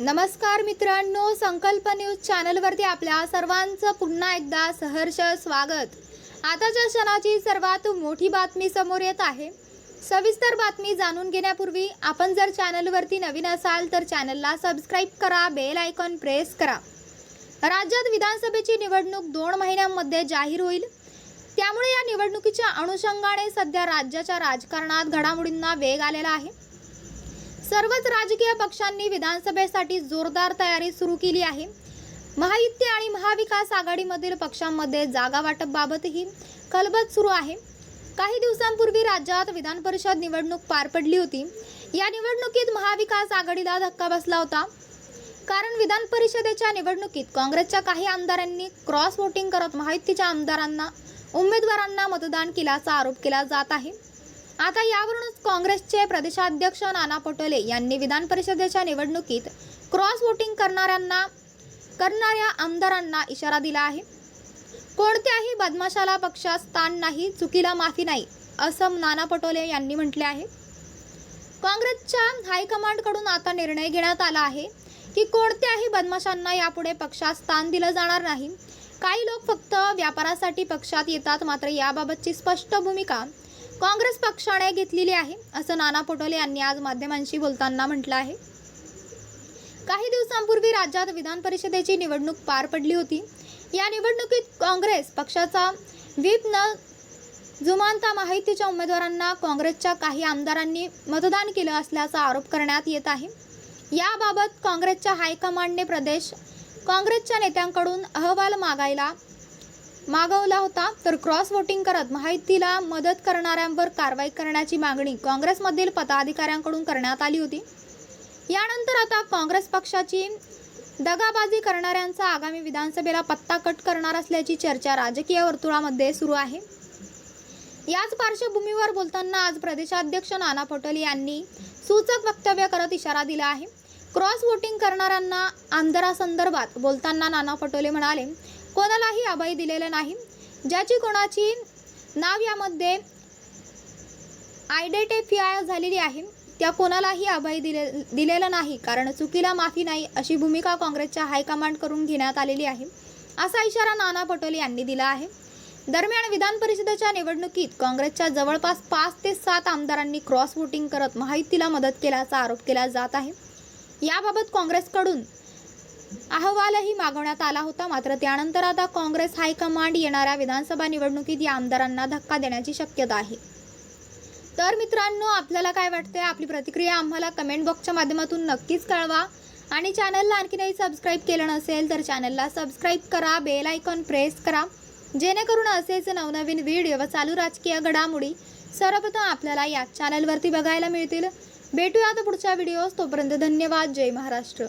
नमस्कार मित्रांनो संकल्प न्यूज चॅनलवरती आपल्या सर्वांचं पुन्हा एकदा सहर्ष स्वागत. आताच्या क्षणाची सर्वात मोठी बातमी समोर येत आहे. सविस्तर बातमी जाणून घेण्यापूर्वी आपण जर चॅनलवरती नवीन असाल तर चॅनलला सबस्क्राईब करा बेल आयकॉन प्रेस करा. राज्यात विधानसभेची निवडणूक दोन महिन्यांमध्ये जाहीर होईल. त्यामुळे या निवडणुकीच्या अनुषंगाने सध्या राज्याच्या राजकारणात घडामोडींना वेग आलेला आहे. सर्वच राजकीय पक्षांनी विधानसभेसाठी जोरदार तयारी सुरू केली आहे. महायुती आणि महाविकास आघाडीमधील पक्षांमध्ये जागा वाटपबाबतही कलबत सुरू आहे. काही दिवसांपूर्वी राज्यात विधान परिषद निवडणूक पार पडली होती. या निवडणुकीत महाविकास आघाडीला धक्का बसला होता. कारण विधान परिषदेच्या निवडणुकीत काँग्रेसच्या काही आमदारांनी क्रॉस वोटिंग करत महायुतीच्या आमदारांना उमेदवारांना मतदान केल्याचा आरोप केला जात आहे. आता यावरूनच काँग्रेसचे प्रदेशाध्यक्ष नाना पटोले यांनी विधान परिषदेच्या निवडणुकीत क्रॉस वोटिंग करणाऱ्यांना करणाऱ्या आमदारांना इशारा दिला आहे. कोणत्याही बदमाशाला पक्षात स्थान नाही चुकीला माफी नाही असं नाना पटोले यांनी म्हटले आहे. काँग्रेसच्या हायकमांडकडून आता निर्णय घेण्यात आला आहे की कोणत्याही बदमाशांना यापुढे पक्षात स्थान दिलं जाणार नाही. काही लोक फक्त व्यापारासाठी पक्षात येतात मात्र याबाबतची स्पष्ट भूमिका काँग्रेस पक्षाने घेतलेली आहे असं नाना पटोले यांनी आज माध्यमांशी बोलताना म्हटलं आहे. काही दिवसांपूर्वी राज्यात विधान परिषदेची निवडणूक पार पडली होती. या निवडणुकीत काँग्रेस पक्षाचा व्हीप न जुमानता माहितीच्या उमेदवारांना काँग्रेसच्या काही आमदारांनी मतदान केलं असल्याचा आरोप करण्यात येत आहे. याबाबत काँग्रेसच्या हायकमांडने प्रदेश काँग्रेसच्या नेत्यांकडून अहवाल मागायला मागवला होता. तर क्रॉस वोटिंग करत माहितीला मदत करणाऱ्यांवर कारवाई करण्याची मागणी काँग्रेसमधील पदाधिकाऱ्यांकडून करण्यात आली होती. यानंतर आता काँग्रेस पक्षाची दगाबाजी करणाऱ्यांचा आगामी विधानसभेला पत्ता कट करणार असल्याची चर्चा राजकीय वर्तुळामध्ये सुरू आहे. याच पार्श्वभूमीवर बोलताना आज प्रदेशाध्यक्ष नाना पटोले यांनी सूचक वक्तव्य करत इशारा दिला आहे. क्रॉस वोटिंग करणाऱ्यांना आमदारासंदर्भात बोलताना नाना पटोले म्हणाले कोणालाही अभय दिलेलं नाही. ज्याची कोणाची नाव यामध्ये आयडेंटिफाय झालेली आहे त्या कोणालाही अभय दिले दिलेलं नाही. कारण चुकीला माफी नाही अशी भूमिका काँग्रेसच्या हायकमांडकडून घेण्यात आलेली आहे. असा इशारा नाना पटोले यांनी दिला आहे. दरम्यान विधान परिषदेच्या निवडणुकीत काँग्रेसच्या जवळपास पाच ते सात आमदारांनी क्रॉस वोटिंग करत महायुतीला मदत केल्याचा आरोप केला जात आहे. याबाबत काँग्रेसकडून अहवालही मागवण्यात आला होता. मात्र त्यानंतर आता काँग्रेस हायकमांड येणाऱ्या विधानसभा निवडणुकीत या आमदारांना धक्का देण्याची शक्यता आहे. तर मित्रांनो आपल्याला काय वाटतंय? आपली प्रतिक्रिया आम्हाला कमेंट बॉक्सच्या माध्यमातून नक्कीच कळवा. आणि चॅनलला आणखीनही सबस्क्राईब केलं नसेल तर चॅनलला सबस्क्राईब करा बेल आयकॉन प्रेस करा. जेणेकरून असेच नवनवीन व्हिडिओ व चालू राजकीय घडामोडी सर्वप्रथम आपल्याला या चॅनलवरती बघायला मिळतील. भेटूया आता पुढच्या व्हिडिओज तोपर्यंत धन्यवाद. जय महाराष्ट्र.